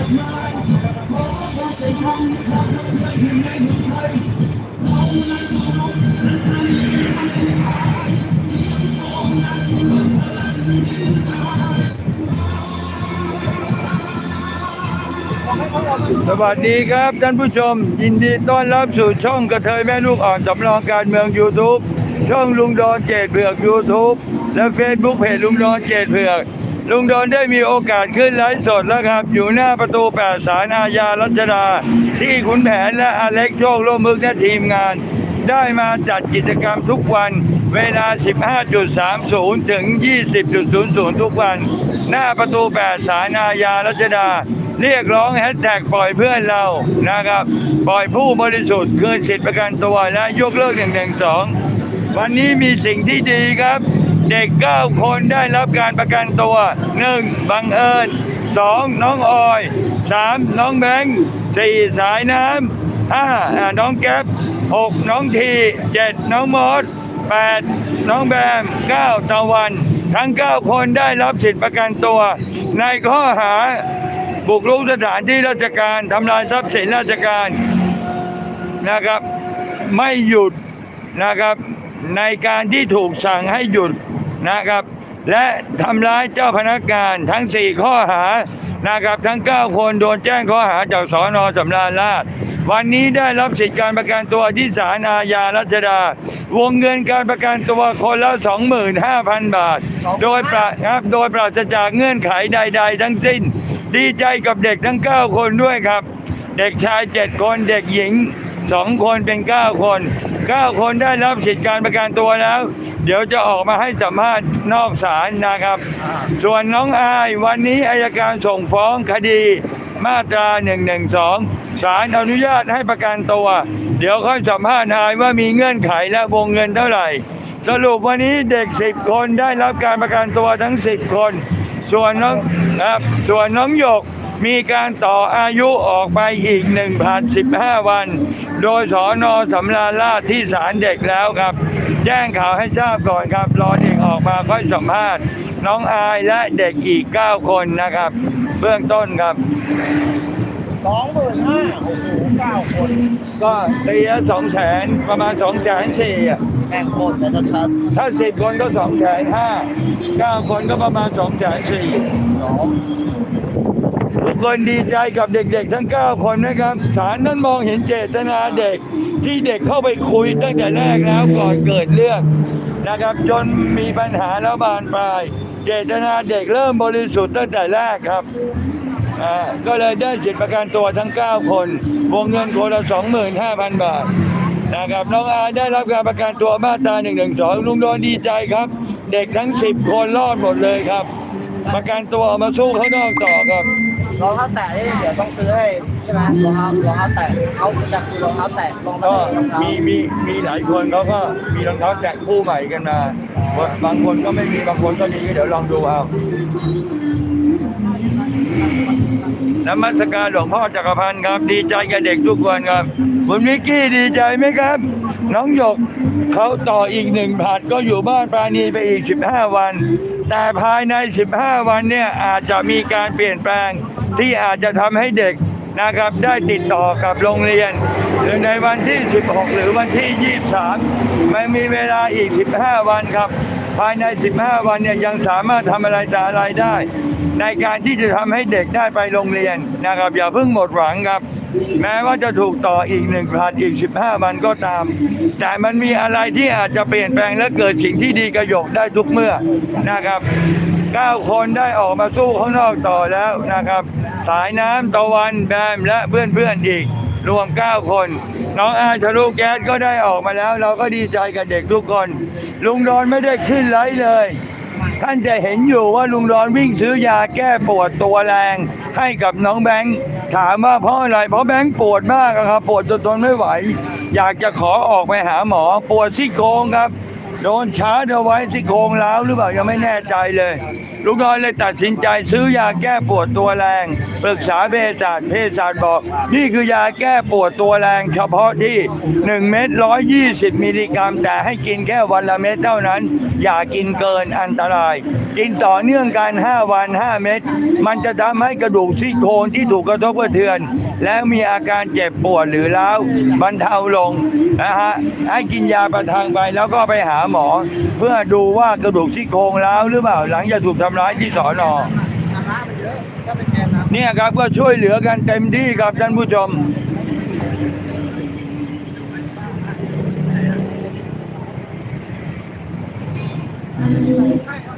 สวัสดีครับท่านผู้ชม ยินดีต้อนรับสู่ช่องกระเทยแม่ลูกอ่อนสำรองการเมือง YouTube ช่องลุงดอนเจดเผือก YouTube และ Facebook เพจลุงดอนเจดเผือก ลุงดอนได้มีโอกาสขึ้นไลฟ์สดแล้วครับ อยู่หน้าประตูแปดสารอาญารัชดา ที่ขุนแผนและอเล็กโชคร่วมมือและทีมงาน ได้มาจัดกิจกรรมทุกวัน เวลา 15.30 ถึง 20.00 ทุกวัน หน้าประตูแปดสารอาญารัชดา เรียกร้องแฮชแท็กปล่อยเพื่อนเรานะครับ ปล่อยผู้บริสุทธิ์คืนสิทธิประกันตัวและยกเลิกหนึ่งหนึ่งสองวันนี้มีสิ่งที่ดีครับ เด็ก 9 คนได้รับการประกันตัว 1. บังเอิญ 2. น้องออย 3. น้องแบงค์ 4. สายน้ำ 5. น้องแก๊ป 6. น้องที 7. น้องมอส 8. น้องแบม 9. ตะวัน ทั้ง 9 คนได้รับสิทธิประกันตัว ในข้อหาบุกรุกสถานที่ราชการทำลายทรัพย์สินราชการนะครับไม่หยุดนะครับในการที่ถูกสั่งให้หยุด นะครับ และทำร้ายเจ้าพนักงานทั้ง 4 ข้อหานะครับทั้ง 9 คนโดนแจ้งข้อหาจากสอนอสำราญราชวันนี้ได้รับสิทธิการประกันตัวที่ศาลอาญารัชดา วงเงินการประกันตัวคนละ 25,000 บาท โดยปราครับโดยปราศจากเงื่อนไขใด ๆ ทั้งสิ้น ดีใจกับเด็กทั้ง 9 คนด้วยครับ เด็กชาย 7 คนเด็กหญิง 2 คนเป็น 9 คน 9 คนได้รับสิทธิการประกันตัวแล้ว เดี๋ยวจะออกมาให้สัมภาษณ์นอกศาลนะครับ ส่วนน้องอายวันนี้อายการส่งฟ้องคดีมาตรา 112 ศาลอนุญาตให้ประกันตัว เดี๋ยวค่อยสัมภาษณ์อายว่ามีเงื่อนไขและวงเงินเท่าไหร่ สรุปวันนี้เด็ก 10 คนได้รับการประกันตัวทั้ง 10 คน ส่วนน้องครับส่วนน้องหยก มีการต่ออายุออกไปอีก 1,015 วัน โดยสอนอสำราญราชที่ศาลเด็กแล้วครับ แจ้งข่าวให้ทราบก่อนครับ รอเด็กออกมาค่อยสัมภาษณ์ น้องอายและเด็กอีก 9 คนนะครับ เบื้องต้นครับ สองหมื่นห้าโอ้โหเก้าคน ก็ตีละสองแสนประมาณ2องแสนสี่อะแบ่งคนแต่จะชัดถ้าสิบคนก็สองแสนห้าเก้าคนก็ประมาณ2องแสนสี่ สอง ทุกคนดีใจกับเด็กๆ ทั้ง 9 คนนะครับศาลท่านมองเห็นเจตนาเด็กที่เด็กเข้าไปคุยตั้งแต่แรกแล้วก่อนเกิดเรื่องนะครับ จนมีปัญหาแล้วบานปลาย เจตนาเด็กเริ่มบริสุทธิ์ตั้งแต่แรกครับก็เลยได้สิทธิประกันตัวทั้ง 9 คน วงเงินคนละ 25,000 บาทนะครับน้องอาได้รับการประกันตัวมาตรา1นึลุงโดนดีใจครับ เด็กทั้ง 10 คนรอดหมดเลยครับ ประกันตัวมาสู้ข้างนอกต่อครับ รองเท้าแตะนี่เดี๋ยวต้องซื้อให้ใช่ไหมรองเท้ารองเท้าแตะเขาจะซื้อรองเท้าแตะรองเท้าก็รองเท้ามีมีมีหลายคนเขาก็มีรองเท้าแตะคู่ใหม่กันมาบางคนก็ไม่มีบางคนก็มีเดี๋ยวลองดูเอา น้ำมัสการหลวงพ่อจักรพันธ์ครับ ดีใจกับเด็กทุกคนครับ คุณวิกกี้ดีใจไหมครับ น้องหยกเขาต่ออีกหนึ่งผาดก็อยู่บ้านปราณีไปอีก 15 วัน แต่ภายใน 15 วันเนี่ยอาจจะมีการเปลี่ยนแปลงที่อาจจะทำให้เด็กนะครับได้ติดต่อกับโรงเรียน หรือในวันที่ 16 หรือวันที่ 23 ไม่มีเวลาอีก 15 วันครับ ภายใน 15 วันเนี่ยยังสามารถทำอะไรต่ออะไรได้ ในการที่จะทำให้เด็กได้ไปโรงเรียนนะครับ อย่าเพิ่งหมดหวังครับ แม้ว่าจะถูกต่ออีกหนึ่งพันอีก 15 วันก็ตาม แต่มันมีอะไรที่อาจจะเปลี่ยนแปลงและเกิดสิ่งที่ดีกระยกได้ทุกเมื่อนะครับ9 คนได้ออกมาสู้ข้างนอกต่อแล้วนะครับ สายน้ำตะวันแบมและเพื่อนๆอีก รวม 9 คน น้องอาทะลุแก๊สก็ได้ออกมาแล้ว เราก็ดีใจกับเด็กทุกคน ลุงดอนไม่ได้ขึ้นไลฟ์เลย ท่านจะเห็นอยู่ว่าลุงดอนวิ่งซื้อยาแก้ปวดตัวแรง ให้กับน้องแบงค์ถามว่าเพราะอะไร เพราะแบงค์ปวดมากอะครับปวดจนทนไม่ไหว อยากจะขอออกไปหาหมอปวดซี่โครงครับ โดนชาร์จเอาไว้ซี่โครงล้าวหรือเปล่ายังไม่แน่ใจเลยลุงดอนเลยตัดสินใจซื้อยาแก้ปวดตัวแรง ปรึกษาเภสัชเภสัชบอก นี่คือยาแก้ปวดตัวแรง เฉพาะที่ 1 เม็ด120 มิลลิกรัม แต่ให้กินแค่วันละเม็ดเท่านั้น อย่ากินเกินอันตราย กินต่อเนื่องกัน 5 วัน 5 เม็ดมันจะทำให้กระดูกซี่โครงที่ถูกกระทบกระเทือน แล้วมีอาการเจ็บปวดหรือร้าวบรรเทาลงนะฮะให้กินยาประทังไปแล้วก็ไปหาหมอ เพื่อดูว่ากระดูกซี่โครงร้าวหรือเปล่าหลังจากถูกทำร้ายที่สอนออาการมันเยอะถ้าเป็นแกนนะเนี่ยครับก็ช่วยเหลือกันเต็มที่ครับท่านผู้ชม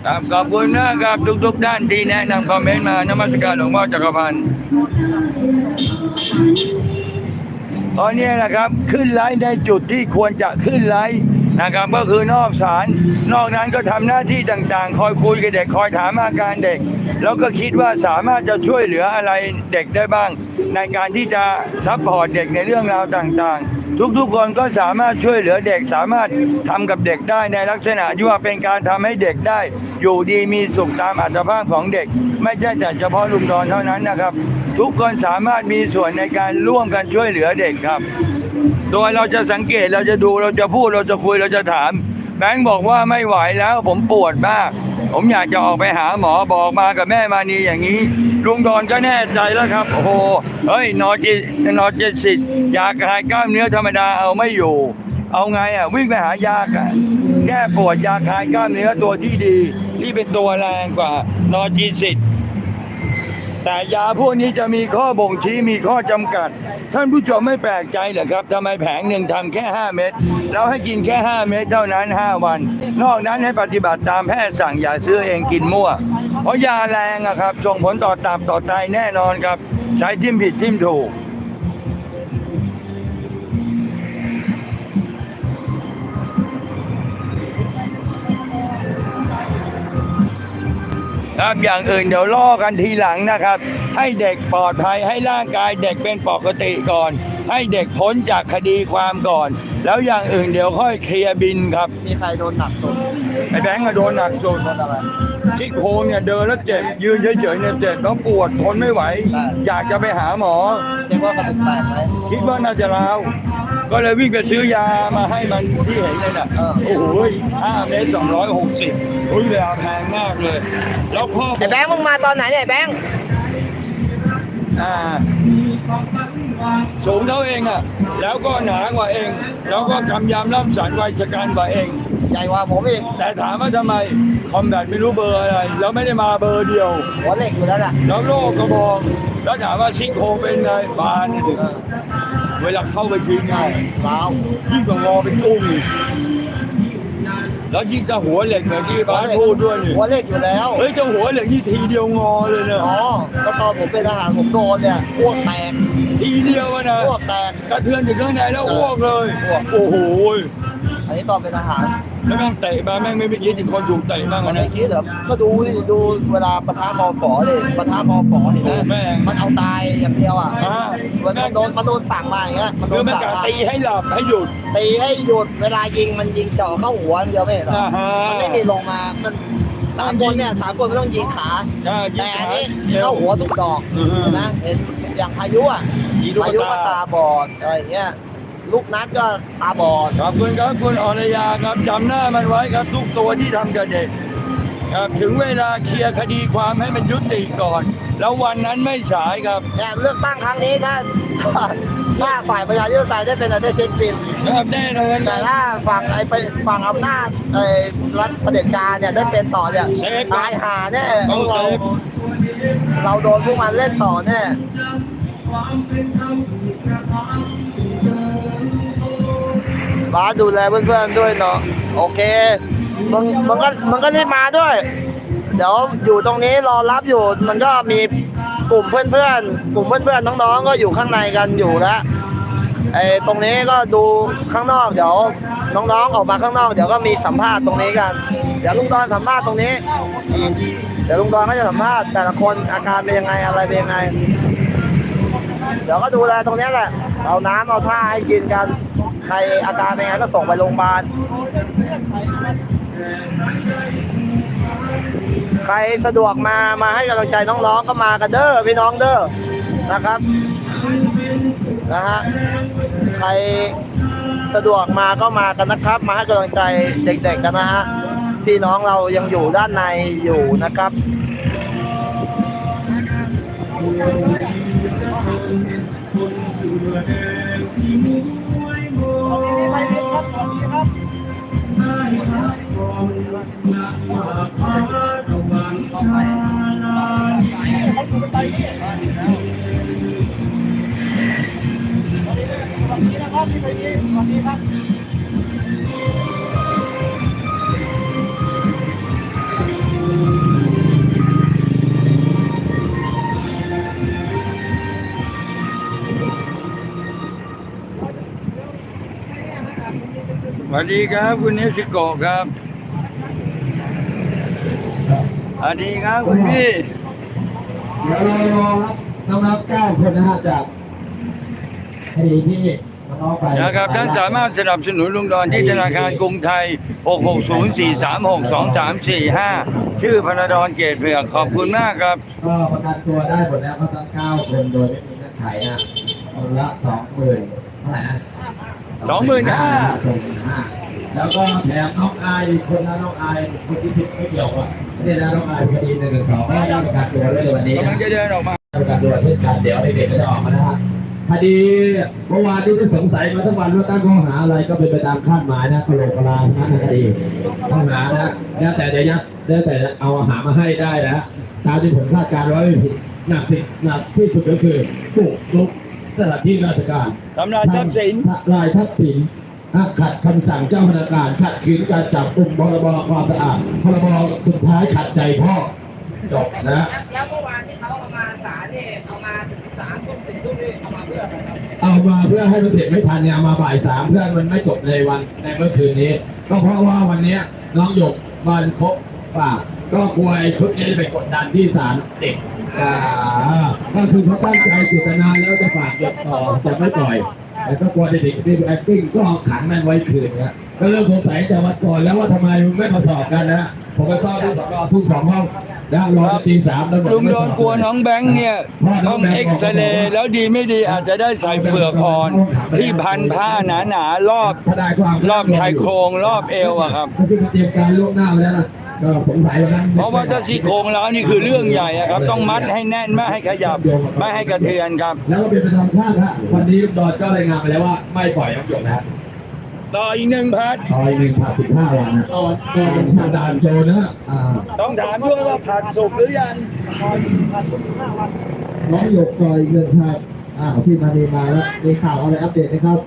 ครับขอบคุณนะครับทุกๆด้านที่แนะนำคอมเมนต์มานมัสการหลวงพ่อจักรพันธ์ตอนนี้นะครับขึ้นไลฟ์ในจุดที่ควรจะขึ้นไลฟ์ นะครับก็คือนอกศาลนอกนั้นก็ทำหน้าที่ต่างๆ คอยคุยกับเด็กคอยถามอาการเด็ก แล้วก็คิดว่าสามารถจะช่วยเหลืออะไรเด็กได้บ้าง ในการที่จะซัพพอร์ตเด็กในเรื่องราวต่างๆทุกๆคนก็สามารถช่วยเหลือเด็กสามารถทำกับเด็กได้ในลักษณะที่ว่าเป็นการทำให้เด็กได้ อยู่ดีมีสุขตามอัตภาพของเด็ก ไม่ใช่แต่เฉพาะลุงดอนเท่านั้นนะครับ ทุกคนสามารถมีส่วนในการร่วมกันช่วยเหลือเด็กครับ โดยเราจะสังเกตเราจะดูเราจะพูดเราจะคุยเราจะถาม แบงค์บอกว่าไม่ไหวแล้วผมปวดมาก ผมอยากจะออกไปหาหมอบอกมากับแม่มานีอย่างนี้ลุงดอนก็แน่ใจแล้วครับ โอ้โหเฮ้ยนอจินอจิสิทธิ์ยาคลายกล้ามเนื้อธรรมดาเอาไม่อยู่ เอาไงอะวิ่งไปหายาอะแก้ปวดยาคลายกล้ามเนื้อตัวที่ดี ที่เป็นตัวแรงกว่านอจิสิทธิ์แต่ยาพวกนี้จะมีข้อบ่งชี้มีข้อจำกัด ท่านผู้ชมไม่แปลกใจเหรอครับทำไมแผงหนึ่งทำแค่ 5 เม็ดเราให้กินแค่ 5 เม็ดเท่านั้น 5 วัน นอกนั้นให้ปฏิบัติตามแพทย์สั่งอย่าซื้อเองกินมั่ว เพราะยาแรงอะครับส่งผลต่อตับต่อไตแน่นอนครับ ใช้ทิมผิดทิมถูก ครับอย่างอื่นเดี๋ยวล่อกันทีหลังนะครับ ให้เด็กปลอดภัยให้ร่างกายเด็กเป็นปกติก่อน ให้เด็กพ้นจากคดีความก่อน แล้วอย่างอื่นเดี๋ยวค่อยเคลียร์บินครับ มีใครโดนหนักสุด ไอ้แบงค์อะโดนหนักสุดโดนอะไรชิโครงเนี่ยเดินแล้วเจ็บ ยืนเฉยๆเนี่ยเจ็บแล้วปวดทนไม่ไหว อยากจะไปหาหมอ เช็คว่ากระดูกแตกไหมคิดว่าน่าจะร้าวก็เลยวิ่งไปซื้อยามาให้มันที่เห็นเลยน่ะเออโอ้โหห้าเมตรสองร้อยหกสิบอุ้ยราคาแพงมากเลย แล้วพ่อบอกไอ้แบงค์มึงมาตอนไหนเนี่ยไอ้แบงค์อ่าสูงเท่าเองอะ แล้วก็หนากว่าเอง แล้วก็กำยำล่ำสันวัยชะกันกว่าเอง ใหญ่กว่าผมอีกแต่ถามว่าทำไมคอมแบทไม่รู้เบอร์อะไร แล้วไม่ได้มาเบอร์เดียว หัวเหล็กอยู่แล้วล่ะแล้วโลกก็บอก แล้วถามว่าซิงโครงเป็นไงบานเนี่ยดิเวลาเข้าไปทีง่ายร้าวยิ่งกว่างอเป็นตุ้งอีกแล้วยิ่งถ้าหัวเหล็กเหมือนที่บ้านพูดด้วยนี่หัวเหล็กอยู่แล้วเฮ้ยเจ้าหัวเหล็กนี่ทีเดียวงอเลยเนี่ยอ๋อก็ตอนผมเป็นทหารผมโดนเนี่ยอ้วกแตกทีเดียวอะนะอ้วกแตกกระเทือนถึงข้างในแล้วอ้วกเลยอ้วกโอ้โหอันนี้ตอนเป็นทหาร แล้วแม่งเตะมาแม่งไม่ไปคิดถึงคนถูกเตะบ้างมัอะนนะไม่คิดเหรอก็ดูดิดูเวลาปะทะมอฝอดิปะทะมอฝอเห็นไหมโอ้แม่งมันเอาตายอย่างเดียวอะอ่ามันแม่มังนโดนมันโดนสั่งมาอย่างเงี้ยมันโดคือนมันสั่งกะมาตีให้หลับให้หยุด ตีให้หยุดเวลายิงมันยิงเจาะเข้าหัวอย่างเดียวไม่เห็นเหรออ่าฮะ มันไม่มีลงมามันสามคนเนี่ยสามคนไม่ต้องยิงขา อ่ายิแต่งอันขา นี้เอวเข้าหัวทุกดอกอือฮึนะเห็นอย่างพายุอะยิงลูกพายุก็ตาตาบอดอะไรอย่างเงี้ย ลูกนัดก็ตาบอดขอบคุณครับคุณอรยาครับจำหน้ามันไว้ครับทุกตัวที่ทำกับเด็กครับถึงเวลาเคลียร์คดีความให้มันยุติก่อน แล้ววันนั้นไม่สายครับเนี่ยเลือกตั้งครั้งนี้ถ้าถ้าฝ่ายประชาธิปไตยได้เป็นอะไรได้เช็คบินครับแน่นอนแต่ถ้าฝั่งไอ้ไปฝั่งอำนาจไอ้รัฐเผด็จการเนี่ยได้เป็นต่อเนี่ยเซฟตายหาแน่ต้องเราเซฟเราโดนพวกมันเล่นต่อแน่ บ้าสดูแลเพื่อนๆด้วยเนาะโอเคมึงมึงก็มึงก็รีบมาด้วย เดี๋ยวอยู่ตรงนี้รอรับอยู่มันก็มีกลุ่มเพื่อนๆกลุ่มเพื่อนๆน้องๆก็อยู่ข้างในกันอยู่แล้วไอ้ตรงนี้ก็ดูข้างนอกเดี๋ยวน้องๆออกมาข้างนอกเดี๋ยวก็มีสัมภาษณ์ตรงนี้กัน เดี๋ยวลุงดอนสัมภาษณ์ตรงนี้ เดี๋ยวลุงดอนก็จะสัมภาษณ์แต่ละคนอาการเป็นยังไงอะไรเป็นยังไง เดี๋ยวก็ดูแลตรงนี้แหละเอาน้ำเอาท่าให้กินกัน ใครอาการเป็นยังไงก็ส่งไปโรงพยาบาล ใครสะดวกมามาให้กำลังใจน้องๆก็มากันเด้อพี่น้องเด้อนะครับนะฮะใครสะดวกมาก็มากันนะครับ มาให้กำลังใจเด็กๆกันนะฮะพี่น้องเรายังอยู่ด้านในอยู่นะครับ สวัสดีครับ คุณเนสิโกะครับสวัสดีครับคุณพี่เดี๋ยวเรารอรับน้องรับเก้าคนนะฮะจากคดีที่น้องไปนะครับท่านสามารถสนับสนุนลุงดอนที่ธนาคารกรุงไทย 660436245 ชื่อพนดรเกตเผือกขอบคุณมากครับ ก็ประกันตัวได้หมดแล้วเขาตั้งเก้าคนโดยไม่มีเงื่อนไขนะคนละสองหมื่นเท่าไหร่นะ สองหมื่นห้าสองหมื่นห้าแล้วก็แถมน้องอายคนนะน้องอายคนที่ผิดไม่เกี่ยวอะนี่นะน้องอายคดีหนึ่งหนึ่งสองก็ได้ประกันตัวเลยวันนี้กำลังจะเดินออกมาประกันตัวเช่นกันเดี๋ยวเด็กๆก็จะออกมานะฮะคดีเมื่อวานที่ได้สงสัยมาทั้งวันว่าตั้งข้อหาอะไรก็เป็นไปตามคาดหมายนะกระโหลกกระลานะคดีข้อหานะแล้วแต่เดี๋ยวยัดแล้วแต่เอาอาหารมาให้ได้นะตามที่ผมคาดการณ์ไว้หนักที่หนักที่สุดก็คือบุกรุก สถานที่ราชการทำลายทรัพย์สินทำลายทรัพย์สินอะขัดคำสั่งเจ้าพนักงานขัดขืนการจับกุมพรบความสะอาดพรบสุดท้ายขัดใจพ่อจบนะ แล้วเมื่อวานที่เขาเอามาศาลเนี่ยเอามาถึงศาลทุ่มถึงทุ่มนี่เอามาเพื่ออะไรครับเอามาเพื่อให้มันเสร็จไม่ทันเนี่ยเอามาบ่ายสามเพื่อมันไม่จบในวันในเมื่อคืนนี้ ก็เพราะว่าวันเนี้ยน้องหยกมันครบป่า กก็กลัวไอ้ชุดนี้จะไปกดดันที่ศาลเด็กอ่าก็คือเขาตั้งใจเจตนาแล้วจะฝากเด็กต่อจะไม่ปล่อยแต่ก็กลัวเด็กๆที่แอคติ้งก็ขังมันไว้คืนนะก็เริ่มสงสัยแต่วันก่อนแล้วว่าทำไมมันไม่มาสอบกันนะผมไปเฝ้าที่สกทุกสองห้องแล้วรอจนตีสามแล้วลุงโดนกลัวน้องแบงค์เนี่ยต้องเอ็กซเรย์แล้วดีไม่ดีอาจจะได้ใส่เฟือกอ่อน ที่พันผ้าหนาๆรอบทนายความรอบชายโครงรอบเอวอะครับก็คือเตรียมการล่วงหน้าไว้แล้วนะ ก็สงสัยวันนั้นเพราะว่าถ้าซี่โครงแล้วนี่คือเรื่องใหญ่อะครับ ต้องมัดให้แน่นไม่ให้ขยับ ไม่ให้กระเทือนครับ แล้วก็เป็นไปตามคาดฮะวันนี้ลูกดอนก็รายงานมาแล้วว่าไม่ปล่อยน้ำหยดนะต่ออีกหนึ่งพันต่อยหนึ่งผ่าสิบห้าวันนะตอนก็เป็นทางดานโจนะอ่าต้องถามด้วยว่าผัดสุกหรือยังน้องหยกต่อยเงินครับอ่าพี่มาดีมาแล้วมีข่าวอะไรอัปเดตไหมครับ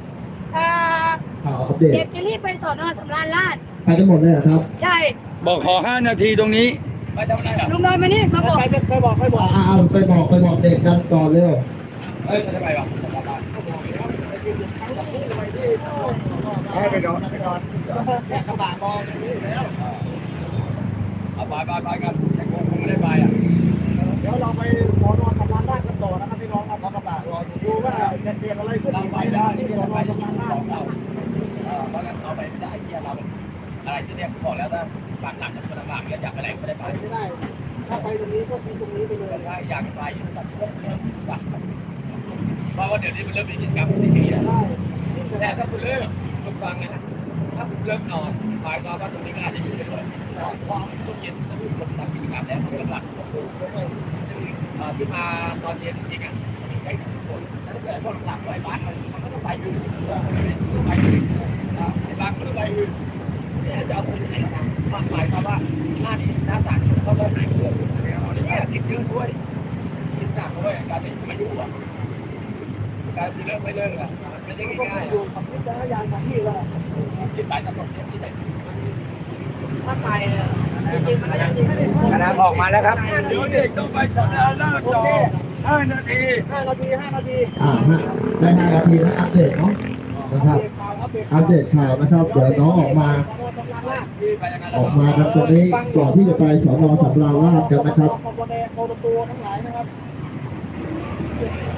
เอ่อข่าวอัปเดตเด็กจะรีบไปสอนอสำราญราชไปทั้งหมดเลยเหรอครับ ใช่ บอกขอห้านาทีตรงนี้ลุงนอนมานี่มาบอกอ่าเอาไปบอกไปบอกเด็กกันก่อนเร็วเดี๋ยวเราไปสอนอสำราญราชกันต่อนะครับพี่น้องครับรอกระบะรอดูว่าจะเกิดอะไรขึ้นเราไปได้ที่สอนอสำราญราช อะไรจะเนี่ยบอกแล้วถ้าปากหลังมันลำบากเนี่ยอยากไปไหนก็ได้ไปไปไม่ได้ ถ้าไปตรงนี้ก็คือตรงนี้ไปเลยถ้าอยากไปเพราะว่าเดี๋ยวนี้มันเริ่มมีกิจกรรมที่ดีแล้วแต่ถ้าคุณเลิกคุณฟังนะถ้าคุณเลิกนอนหมายความว่าตรงนี้ก็อาจจะอยู่ได้เลยเพราะช่วงเย็นถ้าคุณคนทำกิจกรรมแล้วคุณหลักที่มาตอนเย็นจริงๆอะมีใครสักคนแล้วถ้าเกิดพวกหลักไว้บ้าน มาแล้วครับเดี๋ยวเด็กต้องไปสำนักราชต่อห้านาทีห้านาทีห้านาทีอ่าฮะได้ห้านาทีแล้วอัปเดตเนาะนะครับข่าวอัปเดตอัปเดตข่าวนะครับ เดี๋ยวน้องออกมาสอนอสำราญราชที่ไปยังไงออกมาครับตรงนี้ก่อนที่จะไปสอนอสำราญราชกันนะครับปปแดงปตตัวทั้งหลายนะครับ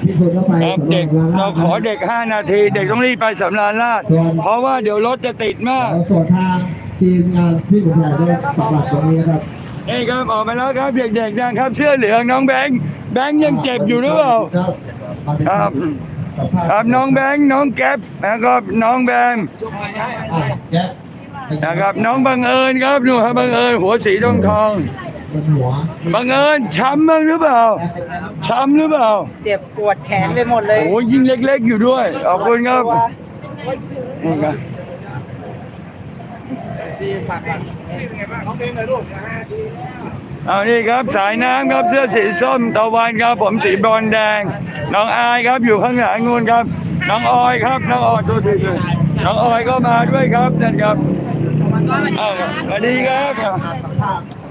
ที่คนเข้าไปครับสอนอเด็กสำราญราเราชขอเด็ก 5 นาที เด็กต้องรีบไปสำราญราชเพราะว่าเดี๋ยวรถจะติดมากเราส่วนทางทีมงานที่ผมถ่ายได้ปักหลักตรงนี้นะครับ นี่ครับออกมาแล้วครับเด็กๆนะครับเสื้อเหลืองน้องแบงค์แบงค์ยังเจ็บอยู่หรือเปล่าครับครับน้องแบงค์น้องแก๊ปนะครับน้องแบงค์อะแก๊ปนะครับน้องบังเอิญครับหนูครับบังเอิญหัวสีทองทองบนหัวบังเอิญช้ำบ้างหรือเปล่าช้ำหรือเปล่า เจ็บปวดแขนไปหมดเลยโอ้ยยิ่งเล็ก ๆ อยู่ด้วยขอบคุณครับ นี่ครับเอานี่ครับสายน้ำครับเสื้อสีส้มตะวันครับ ผมสีบรอนซ์แดง น้องอายครับอยู่ข้างหลังนู่นครับ น้องออยครับน้องออยตัวทีเลยน้องออยก็มาด้วยครับนั่นครับเอาสวัสดีครับ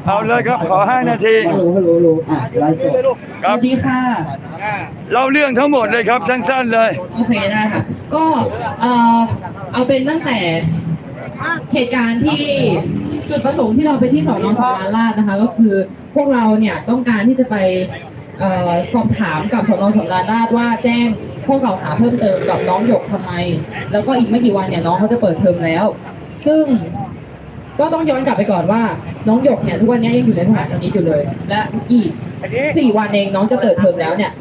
เอาเลยครับขอห้านาทีฮัลโหลฮัลโหลฮัลโหลอะไลฟ์สดครัสบวัสดีค่ะเล่าเรื่องทั้งหมดเลยครับสั้นๆเลย โอเคได้ค่ะก็เอ่อเอาเป็นตั้งแต่ เหตุการณ์ที่จุดประสงค์ที่เราไปที่สอนอสำราญราชนะคะ ก็คือพวกเราเนี่ยต้องการที่จะไปสอบถามกับสอนอสำราญราชว่าแจ้งข้อกล่าหาเพิ่มเติมกับน้องหยกทำไม แล้วก็อีกไม่กี่วันเนี่ยน้องเขาจะเปิดเทอมแล้ว ซึ่งก็ต้องย้อนกลับไปก่อนว่า น้องหยกเนี่ยทุกวันนี้ยังอยู่ในสถานพินิจอยู่เลย และอีกสี่วันเองน้องจะเปิดเทอมแล้วเนี่ย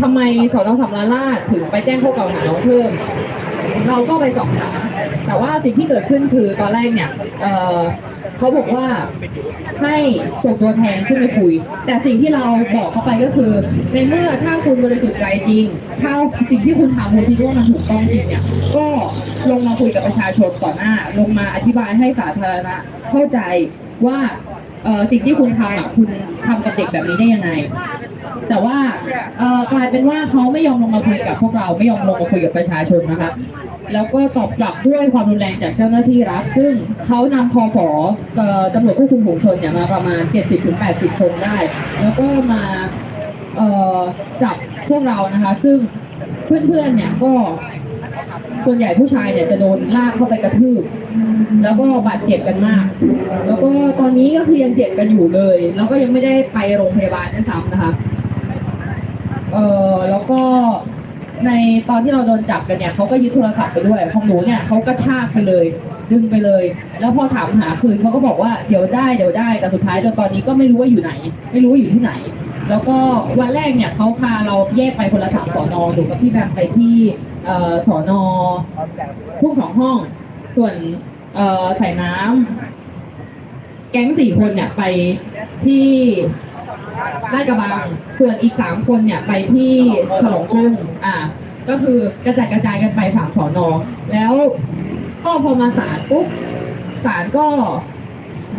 ทำไมสอนอสำราญราชถึงไปแจ้งข้อกล่าหาน้องเพิ่ม เราก็ไปสอบถามแต่ว่าสิ่งที่เกิดขึ้นคือตอนแรกเนี่ยเออเขาบอกว่าให้ส่งตัวแทนขึ้นไปคุย แต่สิ่งที่เราบอกเขาไปก็คือ ในเมื่อถ้าคุณบริสุทธิ์ใจจริงถ้าสิ่งที่คุณทำคุณคิดว่ามันถูกต้องจริงเนี่ยก็ลงมาคุยกับประชาชนต่อหน้า ลงมาอธิบายให้สาธารณะเข้าใจว่าสิ่งที่คุณทำอะคุณทำกับเด็กแบบนี้ได้ยังไง แต่ว่ากลายเป็นว่าเขาไม่ยอมลงมาคุยกับพวกเราไม่ยอมลงมาคุยกับประชาชนนะคะ แล้วก็ตอบกลับด้วยความรุนแรงจากเจ้าหน้าที่รัฐ ซึ่งเขานำคอฝอตำรวจควบคุมฝูงชนเนี่ยมาประมาณ 70-80 คนได้ แล้วก็มาจับพวกเรานะคะ ซึ่งเพื่อนๆเนี่ยก็ส่วนใหญ่ผู้ชายเนี่ยจะโดนลากเข้าไปกระทืบแล้วก็บาดเจ็บกันมาก แล้วก็ตอนนี้ก็คือยังเจ็บกันอยู่เลย แล้วก็ยังไม่ได้ไปโรงพยาบาลด้วยซ้ำนะคะ เออแล้วก็ ในตอนที่เราโดนจับกันเนี่ยเขาก็ยึดโทรศัพท์ไปด้วยของหนูเนี่ยเขาก็ชากไปเลย ดึงไปเลย แล้วพอถามหาคืนเขาก็บอกว่าเดี๋ยวได้เดี๋ยวได้แต่สุดท้ายจนตอนนี้ก็ไม่รู้ว่าอยู่ไหน ไม่รู้ว่าอยู่ที่ไหน แล้วก็วันแรกเนี่ยเขาพาเราแยกไปคนละสามสอนอหนูกับพี่แบมไปที่ถ่อสอนอทุ่งสองห้อง ส่วนใส่น้ำแก๊งสี่คนเนี่ยไปที่ ลาดกระบังส่วนอีกสามคนเนี่ยไปที่ฉลองกรุงอ่า ก็คือกระจายกระจายกันไปสามสอนอแล้วก็พอมาศาลปุ๊บศาลก็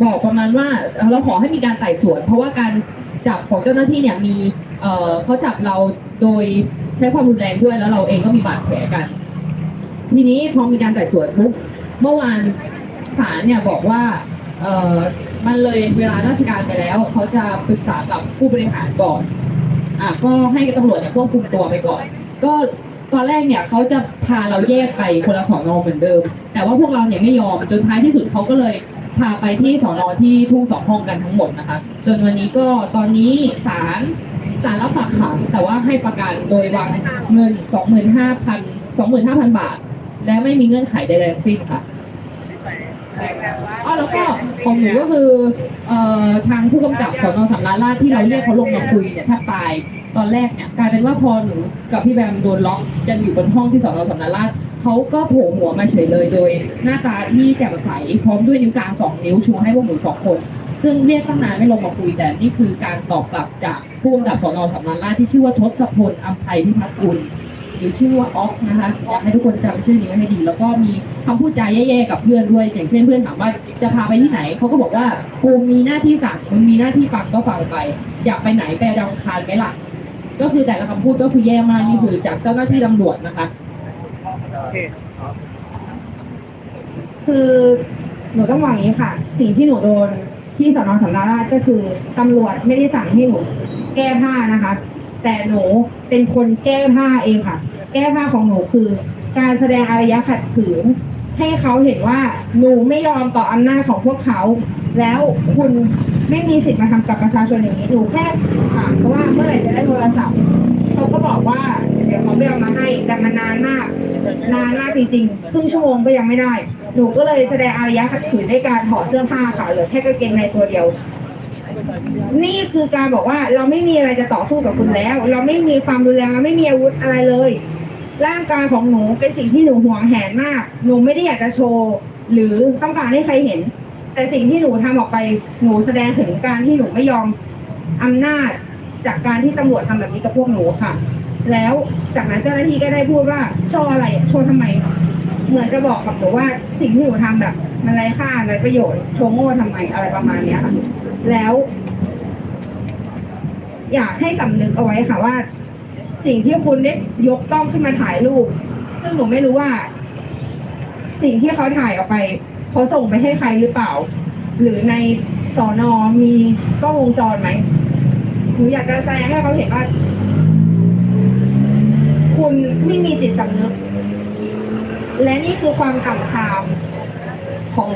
บอกประมาณว่าเอ่อเราขอให้มีการไต่สวน เพราะว่าการจับของเจ้าหน้าที่เนี่ยมีเอ่อเขาจับเราโดยใช้ความรุนแรงด้วยแล้วเราเองก็มีบาดแผลกัน ทีนี้พอมีการไต่สวนปุ๊บเมื่อวานศาลเนี่ยบอกว่า เออมันเลยเวลาราชการไปแล้วเขาจะปรึกษากับผู้บริหารก่อนอะก็ให้ตำรวจเนี่ยควบคุมตัวไปก่อน ก็ตอนแรกเนี่ยเขาจะพาเราแยกไปคนละสอนอเหมือนเดิม แต่ว่าพวกเราเนี่ยไม่ยอมจนท้ายที่สุดเขาก็เลยพาไปที่สอนอที่ทุ่งสองห้องกันทั้งหมดนะคะ จนวันนี้ก็ตอนนี้ศาลศาลรับฝากขังแต่ว่าให้ประกันโดยวางเงินสองหมื่นห้าพันสองหมื่นห้าพันบาท และไม่มีเงื่อนไขใดๆทั้งสิ้นค่ะ อ๋อแล้วก็ของหนูก็คือเอ่อทางผู้กำกับสอนอสำราญราชที่เราเรียกเขาลงมาคุยเนี่ยแทบตายตอนแรกเนี่ยกลายเป็นว่าพอหนูกับพี่แบมโดนล็อกกันอยู่บนห้องที่สอนอสำราญราชเขาก็โผล่หัวมาเฉยเลยโดย หน้าตาที่แจ่มใสพร้อมด้วยนิ้วกลางสองนิ้วชูให้พวกหนูสองคน ซึ่งเรียกตั้งนานไม่ลงมาคุยแต่นี่คือการตอบกลับจากผู้กำกับสอนอสำราญราชที่ชื่อว่าทศพลอัมไพพิพัฒน์กุล หรือชื่อว่าออฟนะคะอยากให้ทุกคนจำชื่อนี้ไว้ให้ดี แล้วก็มีคำพูดจาแย่ๆกับเพื่อนด้วยอย่างเช่นเพื่อนถามว่าจะพาไปที่ไหนเขาก็บอกว่ากูมีหน้าที่สั่งมึงมีหน้าที่ฟังก็ฟังไป อยากไปไหนไปดาวอังคารไหมล่ะก็คือแต่ละคำพูดก็คือแย่มากนี่คือจากเจ้าหน้าที่ตำรวจนะคะคือหนูต้องบอกอย่างนี้ค่ะ สิ่งที่หนูโดนที่สอนอสำราญราชก็คือตำรวจไม่ได้สั่งให้หนูแก้ผ้านะคะ แต่หนูเป็นคนแก้ผ้าเองค่ะ แก้ผ้าของหนูคือ การแสดงอารยะขัดขืน ให้เขาเห็นว่าหนูไม่ยอมต่ออำนาจของพวกเขา แล้วคุณไม่มีสิทธิ์มาทำกับประชาชนอย่างนี้หนูแค่ถามเขาว่าเมื่อไหร่จะได้โทรศัพท์เขาก็บอกว่าเดี๋ยวเขาไม่เอามาให้แต่มันนานมาก นานมากจริงๆครึ่งชั่วโมงก็ยังไม่ได้ หนูก็เลยแสดงอารยะขัดขืนด้วยการถอดเสื้อผ้าค่ะเหลือแค่กางเกงในตัวเดียว นี่คือการบอกว่าเราไม่มีอะไรจะต่อสู้กับคุณแล้ว เราไม่มีความรุนแรงเราไม่มีอาวุธอะไรเลย ร่างกายของหนูเป็นสิ่งที่หนูห่วงแหนมาก หนูไม่ได้อยากจะโชว์ หรือต้องการให้ใครเห็น แต่สิ่งที่หนูทำออกไปหนูแสดงถึงการที่หนูไม่ยอมอำนาจจากการที่ตำรวจทำแบบนี้กับพวกหนูค่ะ แล้วจากนั้นเจ้าหน้าที่ก็ได้พูดว่าโชว์อะไรโชว์ทำไม เหมือนจะบอกกับหนูว่าสิ่งที่หนูทำแบบมันไร้ค่าไร้ประโยชน์โชว์โง่ทำไมอะไรประมาณเนี้ยค่ะ แล้ว อยากให้สำนึกเอาไว้ค่ะว่า สิ่งที่คุณได้ยกต้องขึ้นมาถ่ายรูป ซึ่งหนูไม่รู้ว่า สิ่งที่เขาถ่ายออกไปเขาส่งไปให้ใครหรือเปล่า หรือในสอนอมีกล้องวงจรไหมหนูอยากจะแสดงให้เขาเห็นว่า คุณไม่มีจิตสำนึก และนี่คือความต่ำทามของ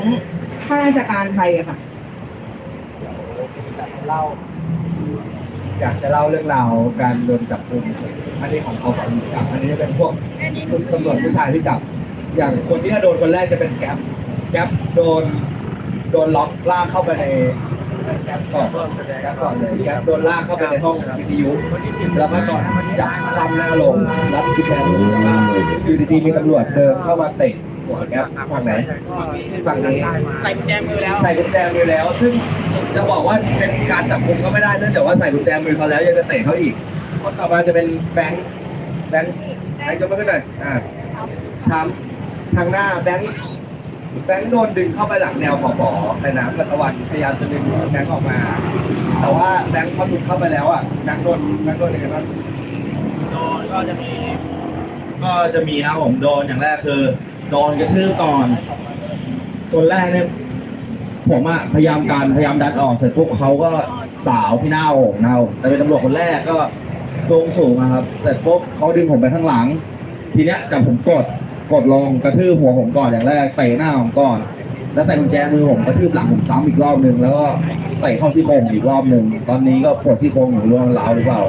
ข้าราชการไทยอะค่ะ เล่า อยากจะเล่าเรื่องราวการโดนจับกุมอันนี้ของเขาฝั่งจับอันนี้จะเป็นพวกตำรวจผู้ชายที่จับ อย่างคนที่โดนคนแรกจะเป็นแก๊ปแก๊ปโดนโดนล็อกลากเข้าไปในแก๊ปก่อนแก๊ปก่อนเลยแก๊ปโดนลากเข้าไปในห้องวิทยุแล้วก็ก่อนจับคว่ำหน้าลงรับกุญแจมืออยู่ดีๆมีตำรวจเดินเข้ามาเตะ หัวแก๊ปฝั่งไหนฝั่งนี้ใส่กุญแจมือแล้ว ใส่กุญแจมือแล้ว ซึ่งจะบอกว่าเป็นการจับกุมก็ไม่ได้เนื่องจากว่าใส่กุญแจมือเขาแล้วยังจะเตะเขาอีกคนต่อมาจะเป็นแบงค์แบงค์แบงค์ยกมือขึ้นหน่อยอ่าช้ำทางหน้าแบงค์แบงค์โดนดึงเข้าไปหลังแนวขอบอในน้ำกระตะวันพยายามจะดึงแบงค์ออกมา แต่ว่าแบงค์พอหลุดเข้าไปแล้วอะแบงค์โดนแบงค์โดนยังไงบ้างโดนก็จะมี ก็จะมีนะผมโดนอย่างแรกคือ โดนกระทืบก่อนคนแรกเนี่ยผมอะพยายามการพยายามดันออกเสร็จปุ๊บเขาก็สาวพี่หน้าอ่งหน้าแต่เป็นตำรวจคนแรกก็สูงสูงนะครับเสร็จปุ๊บเขาดึงผมไปข้างหลัง ทีเนี้ยจับผมกดกดลงกระทืบหัวผมก่อนอย่างแรกเตะหน้าผมก่อน แล้วใส่กุญแจมือผมกระทืบหลังผมซ้ำอีกรอบหนึ่งแล้วก็เตะเข้าที่โครงอีกรอบหนึ่งตอนนี้ก็ปวดที่โครงอยู่ร่วงร้าวหรือเปล่า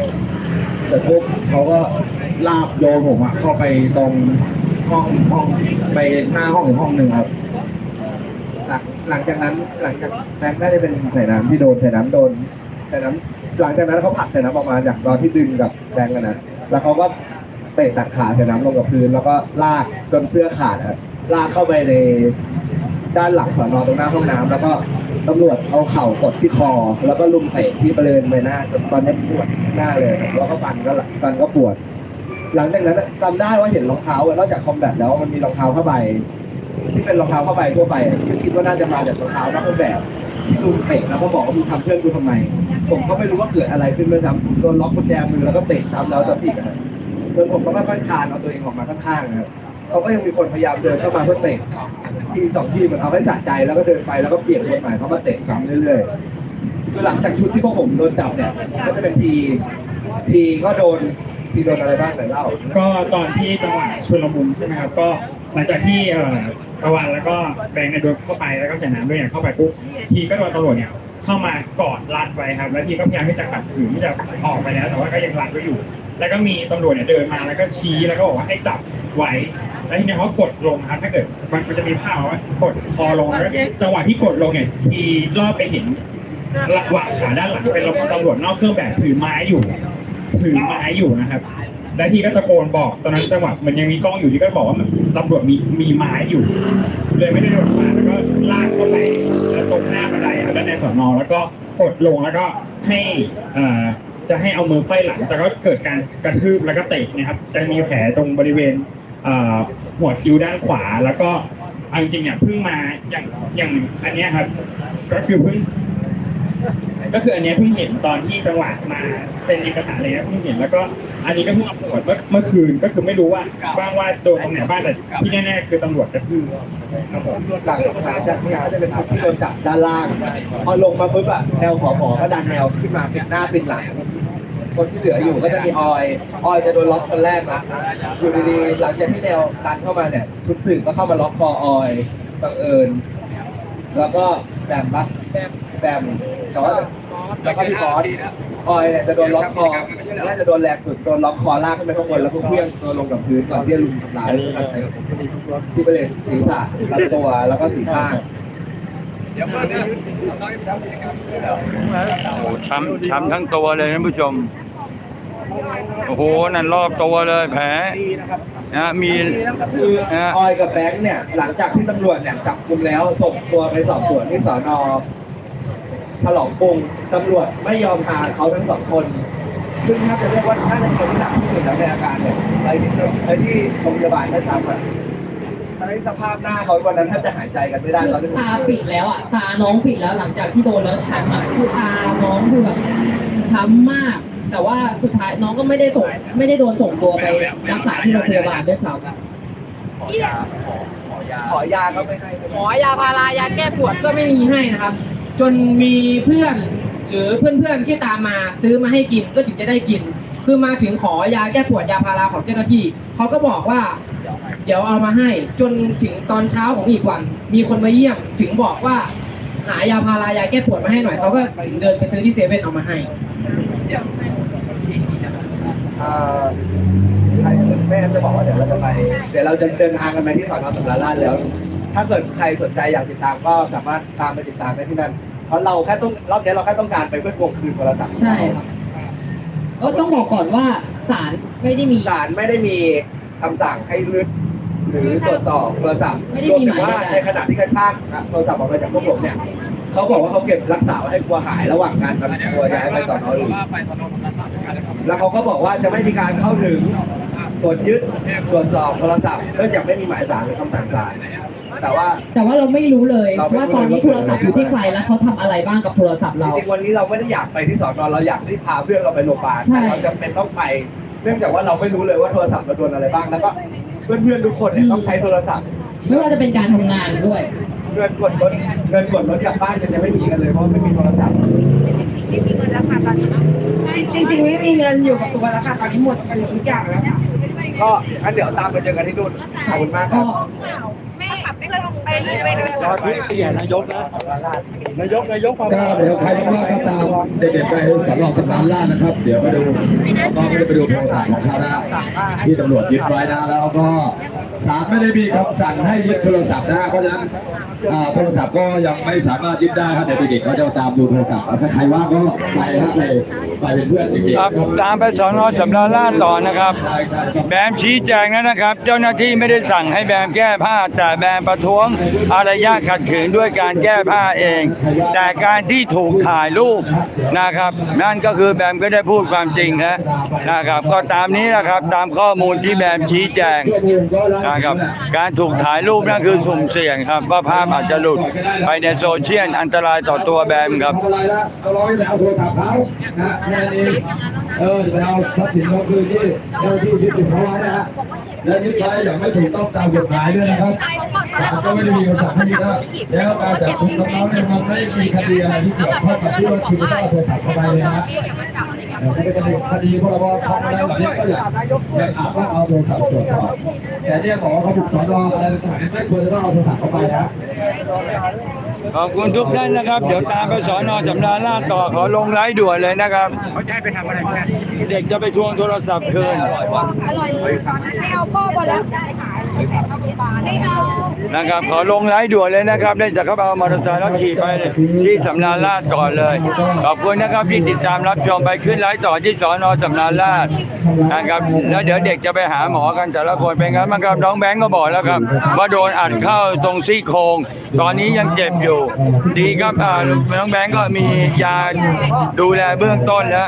เสร็จปุ๊บเขาก็ลากโยนผมอะเข้าไปตรง ห้องห้องไปหน้าห้องอีกห้องหนึ่งครับ หลังหลังจากนั้นหลังจากแบงค์น่าจะเป็นใส่น้ำที่โดนใส่น้ำโดนใส่น้ำหลังจากนั้นเขาผลักใส่น้ำออกมาจากตอนที่ดึงกับแบงค์กันนะแล้วเขาก็เตะตัดขาใส่น้ำลงกับพื้น แล้วก็ลากจนเสื้อขาดอะลากเข้าไปในด้านหลังสอนอตรงหน้าห้องน้ำแล้วก็ตำรวจเอาเข่ากดที่คอ แล้วก็ลุมเตะที่บริเวณใบหน้าจนตอนนี้ปวดหน้าเลย แล้วก็ฟันก็ฟันก็ปวด หลังจากนั้นจำได้ว่าเห็นรองเท้านอกจากคอมแบทแล้วมันมีรองเท้าผ้าใบที่เป็นรองเท้าผ้าใบทั่วไปคิดว่าน่าจะมาจากรองเท้านักแบบที่ลุงเตะแล้วก็บอกว่ามึงทำเพื่อนกูทำไม ผมก็ไม่รู้ว่าเกิดอะไรขึ้นเลยครับโดนล็อกกุญแจมือแล้วก็เตะซ้ำแล้วจะพี่กันจนผมก็ค่อยๆคานเอาตัวเองออกมาข้างๆนะครับเขาก็ยังมีคนพยายามเดินเข้ามาเพื่อเตะทีสองทีเหมือนเอาให้สะใจแล้วก็เดินไปแล้วก็เปลี่ยนคนใหม่เขามาเตะซ้ำเรื่อยๆคือหลังจากชุดที่พวกผมโดนจับเนี่ยก็จะเป็นทีทีก็โดน ทีโดนอะไรบ้างแต่เล่าก็ตอนที่จังหวะชุลมุนใช่ไหมครับก็หลังจากที่เอ่อตะวันแล้วก็แบงค์เนี่ยโดนเข้าไปแล้วก็ใส่น้ำด้วยอย่างเข้าไปปุ๊บทีก็โดนตำรวจเนี่ยเข้ามากอดรัดไว้ครับ แล้วทีก็พยายามที่จะขัดขืนที่จะออกไปแล้ว แต่ว่าก็ยังรัดไว้อยู่ แล้วก็มีตำรวจเนี่ยเดินมาแล้วก็ชี้แล้วก็บอกว่าให้จับไว้แล้วทีนี้เขากดลงครับถ้าเกิดมันมันจะมีภาพว่ากดคอลงแล้วจังหวะที่กดลงเนี่ยทีรอบไปเห็นระหว่างขาด้านหลังเป็นตำรวจนอกเครื่องแบบถือไม้อยู่ ถือไม้อยู่นะครับ และที่ก็ตะโกนบอกตอนนั้นจังหวะมันยังมีกล้องอยู่ที่ก็บอกว่ามันตำรวจมีมีไม้อยู่ เลยไม่ได้โดนมาแล้วก็ลากเข้าไปแล้วตรงหน้าบันไดครับด้านในสอนอแล้วก็กดลงแล้วก็ให้อ่อจะให้เอามือไขว้หลัง แต่ก็เกิดการกระทืบแล้วก็เตะนะครับ จะมีแผลตรงบริเวณอ่หัวคิ้วด้านขวา แล้วก็เอาจริงๆเนี่ยเพิ่งมาอย่างอย่างอันเนี้ยครับ ก็คือเพิ่ง ก็คืออันเนี้ยเพิ่งเห็นตอนที่จังหวะมาเป็นเอกสารเลยนะเพิ่งเห็นแล้วก็อันนี้ก็เพิ่งเอาตรวจเมื่อเมื่อคืนก็คือไม่รู้ว่าบ้างว่าโดนตรงไหนบ้างแต่ที่แน่ๆคือตำรวจกระทืบครับผมหลังจากนั้นจะเนี่ยจะเป็นชุดที่โดนจับด้านล่างพอลงมาปุ๊บอะแนวขอขอก็ดันแนวขึ้นมาปิดหน้าปิดหลังคนที่เหลืออยู่ก็จะมีออย ออยจะโดนล็อกคนแรกนะอยู่ดีๆหลังจากที่แนวดันเข้ามาเนี่ยชุดสืบก็เข้ามาล็อกคอออยบังเอิญแล้วก็แบมปะแบ มแต่ว่าแล้วก็พี่บอสออยเนี่ยจะโดนล็อกคอน่าจะโดนแรงสุดโดนล็อกคอลากขึ้นไปข้างบนแล้วก็เพี้ยงตัวลงกับพื้นก่อนที่จะลุมทำร้ายที่บริเวณศีรษะลำตัวแล้วก็สีข้างเดี๋ยวเพิ่มนะน้อยทำกิจกรรมด้วยเดี๋ยวโอ้ช้ำช้ำทั้งตัวเลยท่านผู้ชม โอ้โห นั่นรอบตัวเลยแผลนะมีคือนะออยกับแบงค์เนี่ย หลังจากที่ตำรวจเนี่ยจับกุมแล้วส่งตัวไปสอบสวนที่สอนอ ฉลองกรุงตำรวจไม่ยอมพาเขาทั้งสองคน ซึ่งถ้าจะเรียกว่าถ้าเป็นคนที่หนักที่สุดแล้วในอาการเนี่ยไปที่ไปที่โรงพยาบาลไม่ซ้ำอะตอนนี้สภาพหน้าเขาวันนั้นแทบจะหายใจกันไม่ได้คือตอนที่ผมตาปิดแล้วอะตาน้องปิดแล้วหลังจากที่โดนแล้วช้ำอะคือตาน้องคือแบบช้ำมาก แต่ว่าสุดท้ายน้องก็ไม่ได้ส่งไม่ได้โดนส่งตัวไปรักษาที่โรงพยาบาลด้วยซ้ำขอยาเขาไม่ให้ขอยาพารายาแก้ปวดก็ไม่มีให้นะครับ จนมีเพื่อนหรือเพื่อนๆที่ตามมาซื้อมาให้กินก็ถึงจะได้กิน คือมาถึงขอยาแก้ปวดยาพาราของเจ้าหน้าที่เขาก็บอกว่า เดี๋ยวเอามาให้ จนถึงตอนเช้าของอีกวัน มีคนมาเยี่ยมถึงบอกว่า หายาพารายาแก้ปวดมาให้หน่อยเขาก็เดินไปซื้อที่เซเว่นเอามาให้อ่อใครแม่จะบอกว่าเดี๋ยวเราจะไป เดี๋ยวเราจะเดินทางกันไปที่สอนอสำราญราชแล้ว ถ้าเกิดใครสนใจอยากติดตามก็สามารถตามไปติดตามได้ที่นั่น เพราะเราแค่ต้องรอบนี้เราแค่ต้องการไปเพื่อทวงคืนโทรศัพท์ใช่ครับก็ต้องบอกก่อนว่าศาลไม่ได้มี ศาลไม่ได้มีคำสั่งให้รื้อหรือตรวจสอบโทรศัพท์ไม่ได้รวมมีถึงว่าหมายใดๆในขณะที่กระชากโทรศัพท์ออกมาจากพวกผมเนี่ยเขาบอกว่าเขาเก็บรักษาไว้ให้กลัวหายระหว่างการนำตัวย้ายไปสอนออื่นว่าไปสอนอสำนักงานการนะครับแล้วเขาก็บอกว่าจะไม่มีการเข้าถึงตรวจยึดตรวจสอบโทรศัพท์เนื่องจากไม่มีหมายสารหรือคำสั่งศาล แต่ว่า แต่ว่าเราไม่รู้เลยเราไม่รู้ว่าตอนนี้โทรศัพท์อยู่ที่ใครแล้วเขาทำอะไรบ้างกับโทรศัพท์จเรา ริงๆวันนี้เราไม่ได้อยากไปที่สอนอเราอยากที่พาเพื่อนเราไปโรงพยาบาลใช่ แต่เราจำเป็นต้องไป เนื่องจากว่าเราไม่รู้เลยว่าโทรศัพท์เราโดนอะไรบ้าง แล้วก็เพื่อนๆทุกคนเนี่ยต้องใช้โทรศัพท์ ไม่ว่าจะเป็นการทำงานด้วย เงินกดรถเงินกดรถกลับบ้านจะไม่มีกันเลยเพราะไม่มีโทรศัพท์จริงๆไม่มีเงินอยู่กับตัวแล้วค่ะตอนนี้หมดไปหมดทุกอย่างแล้วค่ะก็งั้นเดี๋ยวตามไปเจอกันที่นู่นขอบคุณมากคก็รับ รอที่เปลี่ยนนายกนะนายกนายกควาก็เดี๋ยวใครว่างก็ตามเด็กๆไปสำรองสำนักล่านะครับ เดี๋ยวไปดูแล้วก็ไม่ได้ไปดูโทรศัพท์ของเขานะที่ตำรวจยึดไว้นะแล้วก็ ศาลไม่ได้มีคำสั่งให้ยึดโทรศัพท์นะเพราะฉะนั้นอ่าโทรศัพท์ก็ยังไม่สามารถยึดได้ครับเดี๋ยวเด็กๆเขาจะตามดูโทรศัพท์แล้วถ้าใครว่างก็ไปครับไปไปเป็นเพื่อนเด็กครับๆครับตามไปสอนอสำราญราชต่อนะครับ แบมชี้แจงแล้วนะครับ เจ้าหน้าที่ไม่ได้สั่งให้แบมแก้ผ้า แต่แบมประท้วงอารยะขัดขืนด้วยการแก้ผ้าเอง แต่การที่ถูกถ่ายรูปนะครับ นั่นก็คือแบมก็ได้พูดความจริงนะนะครับ ก็ตามนี้นะครับตามข้อมูลที่แบมชี้แจงนะครับ การถูกถ่ายรูปนั่นคือสุ่มเสี่ยงครับ ว่าภาพอาจจะหลุดไปในโซเชียลอันตรายต่อตัวแบมครับทำอะไรละก็ร้อยไปเอาโทรศัพท์เขานะแค่นี้เออจะไปเอาทรัพย์สินเขาคืนที่เจ้าที่ยึดถือเขาไว้นะฮะและยึดไว้อย่างไม่ถูกต้องตามกฎหมายด้วยนะครับศาลก็ไม่ได้มีคำสั่งให้ยึดนะแล้วการจับกุมน้องๆเนี่ยมันไม่มีคดีอะไรที่เกี่ยวข้องกับที่ว่าคุณจะต้องเอาโทรศัพท์เข้าไปเลยนะเอ อไม่ได้เป็นคดีพรบคอมอะไรแบบนี้ก็อย่าอย่าอาจว่าเอาโทรศัพท์ตรวจสอบแต่เนี่ยบอเขาบุกสอนออะไรต่างๆไม่ควรจะต้องเอาโทรศัพท์เข้าไปนะขอบคุณทุกท่านนะครับ เดี๋ยวตามไปสอนอสำราญราชต่อขอลงไลฟ์ด่วนเลยนะครับเขาจะให้ไปทำอะไรเด็กจะไปทวงโทรศัพท์คืนอร่อยไม่เอาพ่อหมดแล้ว นะครับขอลงไลฟ์ด่วนเลยนะครับได้จากเขาเอามอเตอร์ไซค์แล้วขี่ไปที่สำราญราชก่อนเลย ขอบคุณนะครับที่ติดตามรับชมไปขึ้นไลฟ์ต่อที่สอนอสำราญราชนะครับแล้วเดี๋ยวเด็กจะไปหาหมอกันแต่ละคนเป็นไงบ้างครับน้องแบงก์ก็บอกแล้วครับว่าโดนอัดเข้าตรงซี่โครงตอนนี้ยังเจ็บอยู่ ดีครับน้องแบงก์ก็มียาดูแลเบื้องต้นแล้ว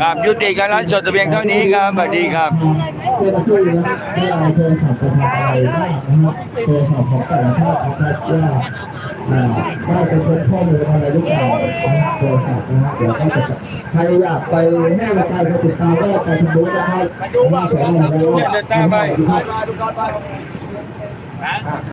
ครับยุติการไลฟ์สดเพียงเท่านี้ครับสวัสดีครับเจ้าหน้าที่นะครับไม่เอาโทรศัพท์ไทำอะไรบ้างนะครับโทรศัพท์ของแต่ละท่านนะครับว่าอ่าว่าจะเป็นข้อมูลอะไรหรือเปล่านะครับโทรศัพท์นะครับเดี๋ยวก็จะใครอยากไปให้ราคาไปติดตามก็ไปทำบุญนะครับเดี๋ยวตามไปครับ